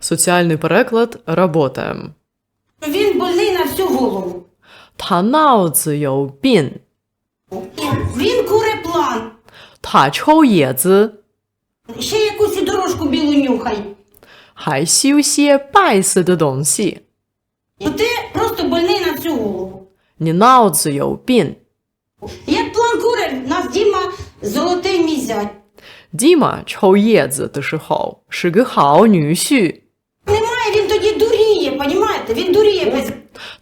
Соціальний переклад работаем. Він больний на всю голову. Та нао цю бін. Він куре план. Та чхоу. Ще якусь дорожку білу нюхай. Хай сіу пайси до донсі. Ти просто больний на всю голову. Ні нао цю бін. Як план куре, нас Діма золотий мій зять. Діма чхоу є ти шихоу. Шиги нюсю дуріє, понімаєте? Він дуріє без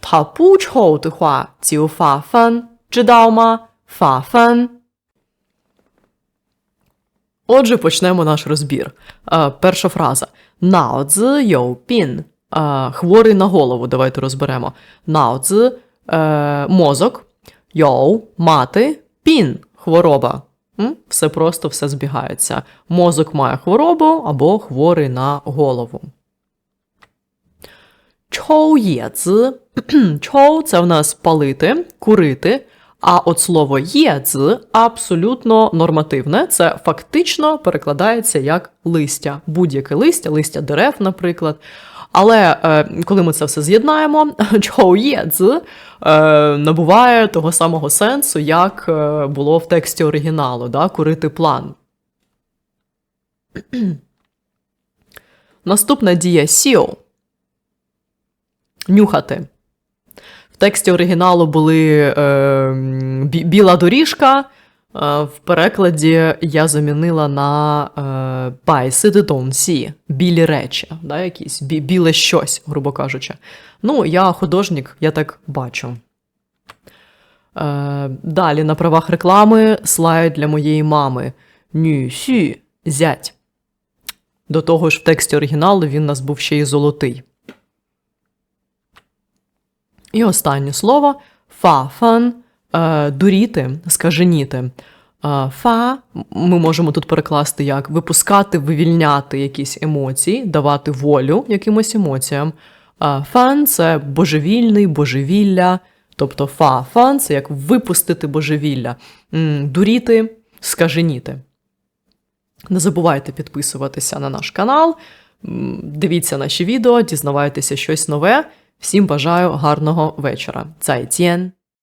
他不抽的话就发疯，知道吗？发疯。Отже, почнемо наш розбір. Е, перша фраза. 脑子有病. Е, хворий на голову. Давайте розберемо. 脑子е, – мозок. 有 – мати. 病 – хвороба. М? Все просто, все збігається. Мозок має хворобу або хворий на голову. чоуєдз. Чоу це в нас палити, курити. А от слово єдз абсолютно нормативне. Це фактично перекладається як листя, будь-яке листя, листя дерев, наприклад. Але е, коли ми це все з'єднаємо, чоуєдз е, набуває того самого сенсу, як е, було в тексті оригіналу, да? курити план. Наступна дія сіо. Нюхати. В тексті оригіналу були е, біла доріжка. Е, в перекладі я замінила на е, байси донсі, білі речі, да, якісь, бі, біле щось, грубо кажучи. Ну, я художник, я так бачу. Е, далі на правах реклами слайд для моєї мами. Нюсю, зять. До того ж, в тексті оригіналу він у нас був ще й золотий. І останнє слово фафан е, дуріти, скаженіти. Е, Фа ми можемо тут перекласти як випускати, вивільняти якісь емоції, давати волю якимось емоціям. Е, Фан це божевільний, божевілля. Тобто фа-фан це як випустити божевілля, дуріти, скаженіти. Не забувайте підписуватися на наш канал, дивіться наші відео, дізнавайтеся щось нове. Всім бажаю гарного вечора. Зайцєн!